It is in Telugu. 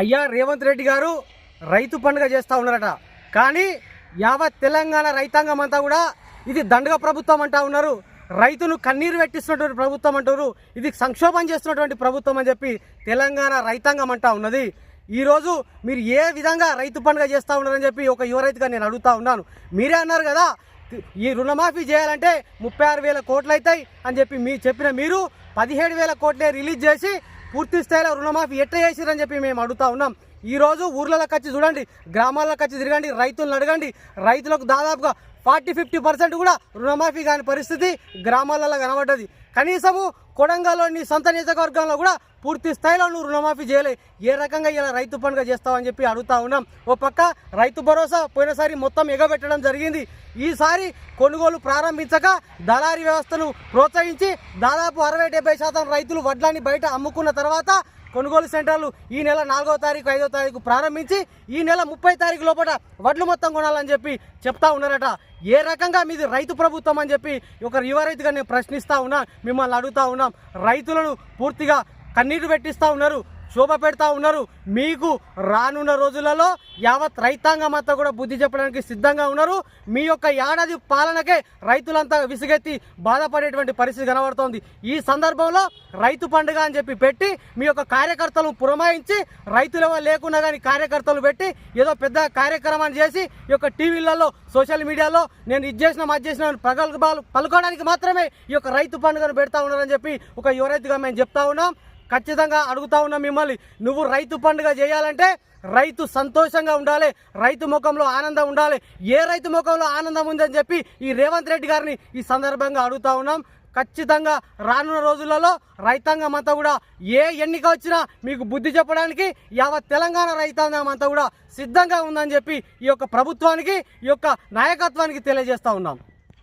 అయ్యా రేవంత్ రెడ్డి గారు రైతు పండుగ చేస్తూ ఉన్నారట. కానీ యావత్ తెలంగాణ రైతాంగం అంతా కూడా ఇది దండగ ప్రభుత్వం అంటా ఉన్నారు. రైతును కన్నీరు పెట్టిస్తున్నటువంటి ప్రభుత్వం అంటారు. ఇది సంక్షోభం చేస్తున్నటువంటి ప్రభుత్వం అని చెప్పి తెలంగాణ రైతాంగం అంటా ఉన్నది. ఈరోజు మీరు ఏ విధంగా రైతు పండుగ చేస్తూ ఉన్నారని చెప్పి ఒక యువ రైతుగా నేను అడుగుతా ఉన్నాను. మీరే అన్నారు కదా ఈ రుణమాఫీ చేయాలంటే ముప్పై ఆరు వేల కోట్లు అవుతాయి అని చెప్పి మీ చెప్పిన మీరు పదిహేడు వేల కోట్లే రిలీజ్ చేసి పూర్తి స్థాయిలో రుణమాఫీ ఎట్లా చేసిరని చెప్పి మేము అడుగుతా ఉన్నాం. ఈరోజు ఊర్లలోకి వచ్చి చూడండి గ్రామాలకు వచ్చి తిరగండి రైతులను అడగండి. రైతులకు దాదాపుగా ఫార్టీ ఫిఫ్టీ పర్సెంట్ కూడా రుణమాఫీ కాని పరిస్థితి గ్రామాలలో కనబడ్డది. కనీసము కొడంగల్లోని సొంత నియోజకవర్గంలో కూడా పూర్తి స్థాయిలో నువ్వు రుణమాఫీ చేయలే. ఏ రకంగా ఇలా రైతు పండుగ చేస్తావని చెప్పి అడుగుతా ఉన్నాం. ఓ పక్క రైతు భరోసా పోయినసారి మొత్తం ఎగబెట్టడం జరిగింది. ఈసారి కొనుగోలు ప్రారంభించక దళారీ వ్యవస్థను ప్రోత్సహించి దాదాపు అరవై డెబ్బై శాతం రైతులు వడ్లాన్ని బయట అమ్ముకున్న తర్వాత కొనుగోలు సెంటర్లు ఈ నెల నాలుగో తారీఖు ఐదో తారీఖు ప్రారంభించి ఈ నెల ముప్పై తారీఖు లోపల వడ్లు మొత్తం కొనాలని చెప్పి చెప్తా ఉన్నారట. ఏ రకంగా మీది రైతు ప్రభుత్వం అని చెప్పి ఒక యువ రైతుగా నేను ప్రశ్నిస్తా ఉన్నా మిమ్మల్ని అడుగుతా ఉన్నాం. రైతులను పూర్తిగా కన్నీరు పెట్టిస్తూ ఉన్నారు. శోభ పెడతా ఉన్నారు. మీకు రానున్న రోజులలో యావత్ రైతాంగం అంతా కూడా బుద్ధి చెప్పడానికి సిద్ధంగా ఉన్నారు. మీ యొక్క ఏడాది పాలనకే రైతులంతా విసిగెత్తి బాధపడేటువంటి పరిస్థితి కనబడుతోంది. ఈ సందర్భంలో రైతు పండుగ అని చెప్పి పెట్టి మీ యొక్క కార్యకర్తలను పురమాయించి రైతుల లేకుండా లేకున్నా కానీ కార్యకర్తలు పెట్టి ఏదో పెద్ద కార్యక్రమాన్ని చేసి ఈ యొక్క టీవీలలో సోషల్ మీడియాలో నేను ఇది చేసిన అది చేసిన అని ప్రగల్భాలు పలుకోవడానికి మాత్రమే ఈ యొక్క రైతు పండుగను పెడతా ఉన్నారని చెప్పి ఒక యువరైతుగా మేము చెప్తా ఉన్నాం. ఖచ్చితంగా అడుగుతా ఉన్నా మిమ్మల్ని. నువ్వు రైతు పండుగ చేయాలంటే రైతు సంతోషంగా ఉండాలి రైతు ముఖంలో ఆనందం ఉండాలి. ఏ రైతు ముఖంలో ఆనందం ఉందని చెప్పి ఈ రేవంత్ రెడ్డి గారిని ఈ సందర్భంగా అడుగుతా ఉన్నాం. ఖచ్చితంగా రానున్న రోజులలో రైతాంగం అంతా కూడా ఏ ఎన్నిక వచ్చినా మీకు బుద్ధి చెప్పడానికి యావత్ తెలంగాణ రైతాంగం అంతా కూడా సిద్ధంగా ఉందని చెప్పి ఈ యొక్క ప్రభుత్వానికి ఈ యొక్క నాయకత్వానికి తెలియజేస్తూ ఉన్నాం.